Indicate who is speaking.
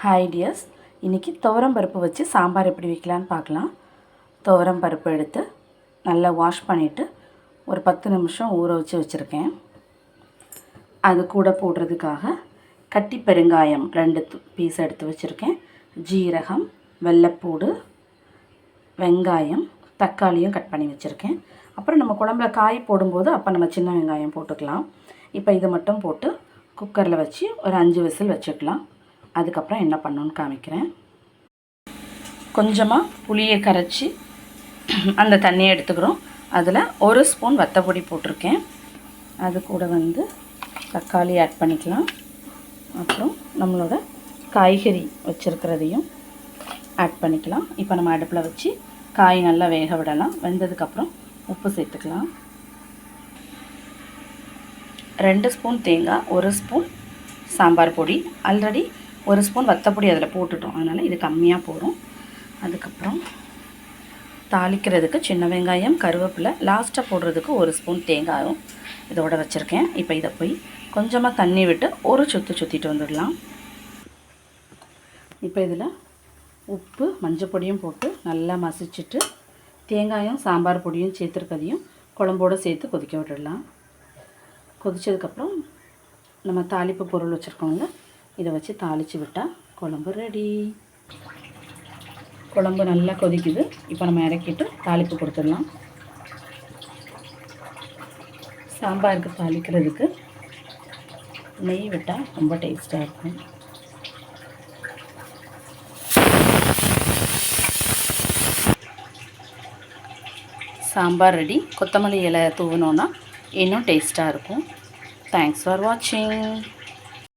Speaker 1: Hi tears இன்றைக்கி துவரம் பருப்பு வச்சு சாம்பார் எப்படி வைக்கலான்னு பார்க்கலாம். துவரம் பருப்பு எடுத்து நல்லா வாஷ் பண்ணிவிட்டு ஒரு பத்து நிமிஷம் ஊற வச்சு வச்சுருக்கேன். அது கூட போடுறதுக்காக கட்டி பெருங்காயம் ரெண்டு பீஸ் எடுத்து வச்சுருக்கேன். ஜீரகம் வெள்ளைப்பூடு வெங்காயம் தக்காளியும் கட் பண்ணி வச்சுருக்கேன். அப்புறம் நம்ம குழம்புல காய் போடும்போது அப்போ நம்ம சின்ன வெங்காயம் போட்டுக்கலாம். இப்போ இதை மட்டும் போட்டு குக்கரில் வச்சு ஒரு அஞ்சு விசில் வச்சுக்கலாம். அதுக்கப்புறம் என்ன பண்ணணுன்னு காமிக்கிறேன். கொஞ்சமாக புளியை கரைச்சி அந்த தண்ணியை எடுத்துக்கிறோம். அதில் ஒரு ஸ்பூன் வத்தப்பொடி போட்டிருக்கேன். அது கூட வந்து தக்காளி ஆட் பண்ணிக்கலாம். அப்புறம் நம்மளோட காய்கறி வச்சுருக்கிறதையும் ஆட் பண்ணிக்கலாம். இப்போ நம்ம அடுப்பில் வச்சு காய் நல்லா வேக விடலாம். வெந்ததுக்கப்புறம் உப்பு சேர்த்துக்கலாம். ரெண்டு ஸ்பூன் தேங்காய் ஒரு ஸ்பூன் சாம்பார் பொடி. ஆல்ரெடி ஒரு ஸ்பூன் வத்தப்பொடி அதில் போட்டுட்டோம். அதனால் இது கம்மியாக போடும். அதுக்கப்புறம் தாளிக்கிறதுக்கு சின்ன வெங்காயம் கருவேப்பிலை லாஸ்ட்டாக போடுறதுக்கு ஒரு ஸ்பூன் தேங்காயும் இதோட வச்சுருக்கேன். இப்போ இதை போய் கொஞ்சமாக தண்ணி விட்டு ஒரு சுற்று சுற்றிட்டு வந்துடலாம். இப்போ இதில் உப்பு மஞ்சள் பொடியும் போட்டு நல்லா மசிச்சுட்டு தேங்காயும் சாம்பார் பொடியும் சேர்த்துருக்கதையும் குழம்போடு சேர்த்து கொதிக்க விட்டுடலாம். கொதித்ததுக்கப்புறம் நம்ம தாளிப்பு பொருள் வச்சுருக்கோங்க இதை வச்சு தாளித்து விட்டால் குழம்பு ரெடி குழம்பு நல்லா கொதிக்குது. இப்போ நம்ம இறக்கிட்டு தாளிப்பு கொடுத்துடலாம். சாம்பாருக்கு தாளிக்கிறதுக்கு நெய் விட்டால் ரொம்ப டேஸ்ட்டாக இருக்கும். சாம்பார் ரெடி கொத்தமல்லி இலை தூவினோன்னா இன்னும் டேஸ்ட்டாக இருக்கும். தேங்க்ஸ் ஃபார் வாட்சிங்